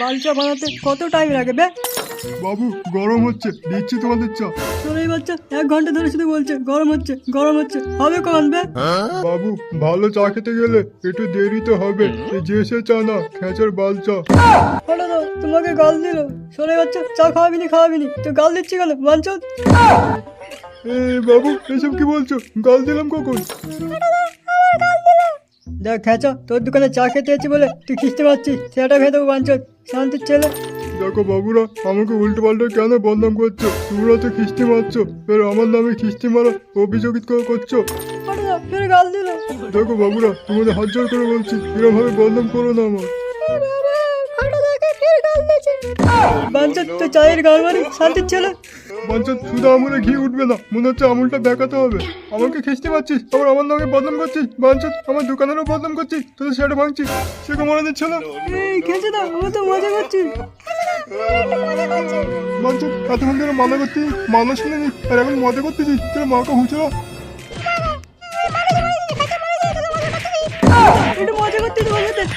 বালচা বানাতে কত টাইম লাগে বে? বাবু গরম হচ্ছে। দিচ্ছি তোমাদের চা। তোর এই বাচ্চা এক ঘণ্টা ধরে শুধু বলছে গরম হচ্ছে গরম হচ্ছে। হবে কখন বে? বাবু ভালো চা খেতে গেলে একটু দেরি তো হবে যে সে চা না খেঁচার বাল চা। হলো তো তোমাকে গাল দিল? শোনে বাচ্চা চা খাওয়াবি নি খাওয়াবি নি তো গাল দিচ্ছি কেন বাঞ্চত বাবু এসব কি বলছো? গাল দিলাম কখন? দেখ খেঁচা তোর দোকানে চা খেতে এসেছি বলে তুই খিস্তে পারছিস। সেটা খেয়ে দেবো বাঞ্চত শান্তির ছেলে। দেখো বাবুরা আমাকে উল্টো পাল্টা কেন বদনাম করছ? তোমরা তো খিস্তি মারছো। ফের আমার নামে খিস্তি মারা অভিযোগ করছ। ফের গাল দিল। দেখো বাবুরা তোমাদের হাত জোর করে বলছি এরকম ভাবে বদনাম করো না আমার বাঞ্চত তো চায়ের মারি শান্তির ছেলে। বাঞ্চার শুধু আমুলে ঘি উঠবে না মনে হচ্ছে আমুলটা দেখাতে হবে। আমাকে খিস্তি পাচ্ছিস আবার আমার নামে বদনাম করছিস। বাঞ্চার আমার দোকানেরও বদনাম করছিস তোদের সেটা ভাঙছিস। সে মনে দিচ্ছে না এই খেঁচে দাও আমরা তো মজা করছি। বাঞ্চার এতক্ষণ ধরে মানা করতে মানা শুনেনি আর এখন মজা করতেছিস তোর মাকে হুঁচড়া। একটু মজা করতে মজা লাগছে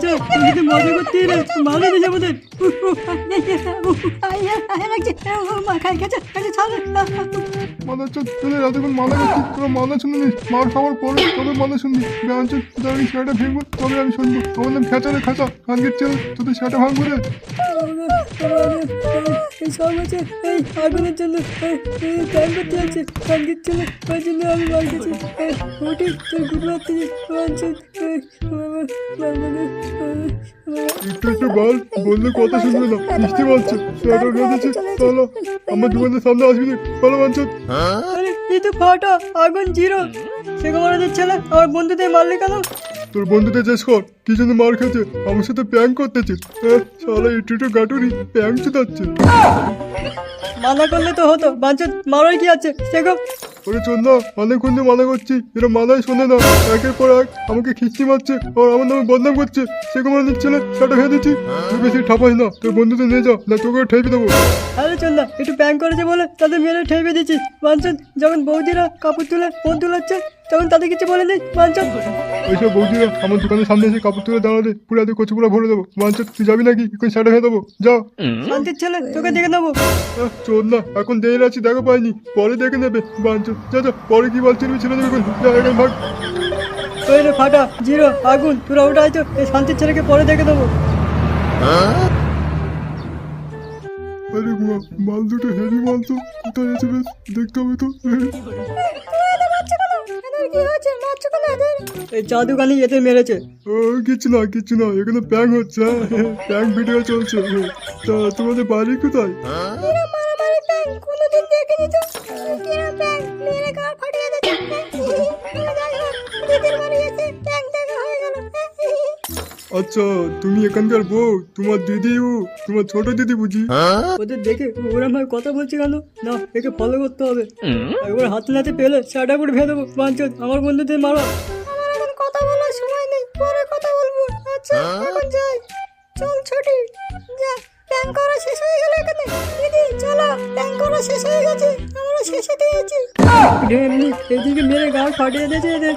খেঁচা তুই যদি মজা করতে এলে ভালো মানা তোদের এতক্ষণ মানা করছিস তোরা মানা মার খাওয়ার পরে তবে মানা শুনবি বাঞ্চার তোদের আমি সেটা ভেঙবো তবে আমি শুনব আমার নাম খেঁচা রে খাঁচা খানগের ছেলে তোদের সেটা ভাঙবো রে এই সব হচ্ছে এই আগুনের জন্য ট্যাঙ্ক করতে যাচ্ছে ট্যাঙ্কের জন্য ওই জন্য আমি মার গেছি ওটি তোর গুড রাত্রি একটু একটু বল বললে কথা শুনবে না। মিষ্টি বলছে সেটা বেঁধেছে চলো আমার দোকানের সামনে আসবি। না চলো বাঞ্চত এই তো ফাটা আগুন জিরো। সে কমানোদের ছেলে আমার বন্ধুদের মারলে কেন? তোর বন্ধুদের জিজ্ঞেস কর কি জন্য মার খেতে আমার সাথে প্যাং করতেছে। সারা একটু একটু গাটুরি প্যাং চুদাচ্ছে। মানা করলে তো হতো। বাঞ্চত মারার কি আছে? সেগো ওরে চন্দা অনেকক্ষণ ধরে মানা করছি। এরা মানায় শোনে না। একের পর এক আমাকে খিস্তি মারছে আর আমার নামে বদনাম করছে। সে কোনো না সেটা খেয়ে দিচ্ছি তুই বেশি ঠাপাই না তোর বন্ধুদের নিয়ে যা না তোকে ঠেপে দেবো। না একটু প্যাং করেছে বলে তাদের মেরে ঠেপে দিচ্ছি। বাঞ্চত যখন বৌদিরা কাপড় তুলে ফোন তুলাচ্ছে তখন তাদের কিছু বলে নেই বাঞ্চত ওইসব বৌদিরা আমার দোকানের সামনে এসে কাপড় তুলে দাঁড়ালে পুরো এত কচু পুরো ভরে দেবো। বাঞ্চত তুই যাবি নাকি? এখন সেটা খেয়ে দেবো। যাও শান্তির ছেলে তোকে দেখে নেব। না এখন দেরি আছি দেখা পাইনি। পরে দেখে নেবে বাঞ্চত যা যা পরে কি বলছি আমি ছেড়ে দেবে এখন। যা এখন ভাগ। ওই রে ফাটা জিরো আগুন তোরা ওটা আইছো এই শান্তির ছেলেকে পরে দেখে দেবো। আরে গুয়া মাল দুটো হেভি মাল তো। কোথায় আছে বেশ? দেখতে হবে তো। এই এতে মেরেছে। ও কিছু না কিছু না প্যাং হচ্ছে হ্যাঁ প্যাং ভিডিও চলছে। তা তোমাদের বাড়ি কোথায়? আচ্ছা তুমি এখানকার বউ তোমার দিদি ও তোমার ছোট দিদি বুঝি? ওদের দেখে ওরা ভাই কথা বলছে কেন? না একে ফলো করতে হবে। একবার হাতে নাতে পেলে সাটা করে ভেয়ে দেবো। আমার বন্ধুদের মারো। কথা বলার সময় নেই। পরে কথা বলব। আচ্ছা এখন যাই। চল ছোটি। যা প্যান করা শেষ হয়ে গেল এখানে। দিদি চলো প্যান করা শেষ হয়ে গেছে। মেরে দিয়েছে এদের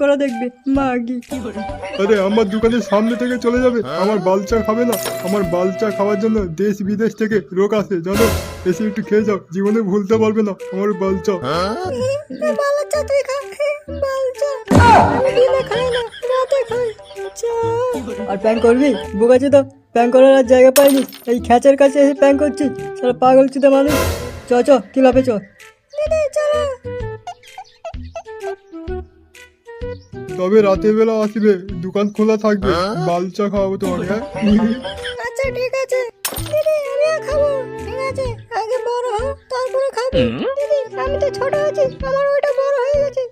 করা দেখবে মাগি আরে, আমার দোকানের সামনে থেকে চলে যাবে। আমার বালচা খাবে না। আমার বালচা খাওয়ার জন্য দেশ বিদেশ থেকে লোক আসে, জানো? এসে একটু খেয়ে যাও, জীবনে ভুলতে পারবে না আমার বালচা। বালচা আর প্যান করবি? বুকাচ্ছে তো? প্যান করার আর জায়গা পাইনি। এই খ্যাচের কাছে এসে প্যান করছি সারা পাগল চুদে মানুষ। চ চ কি লাভে চ তবে রাতের বেলা আসবে দোকান খোলা থাকবে বালচা খাওয়াবো তোমাকে হ্যাঁ? আচ্ছা ঠিক আছে। দিদি আমিও খাব। ঠিক আছে আগে বড় হও তারপরে খাব। দিদি আমি তো ছোট আছি আমার ওইটা বড় হয়ে গেছে।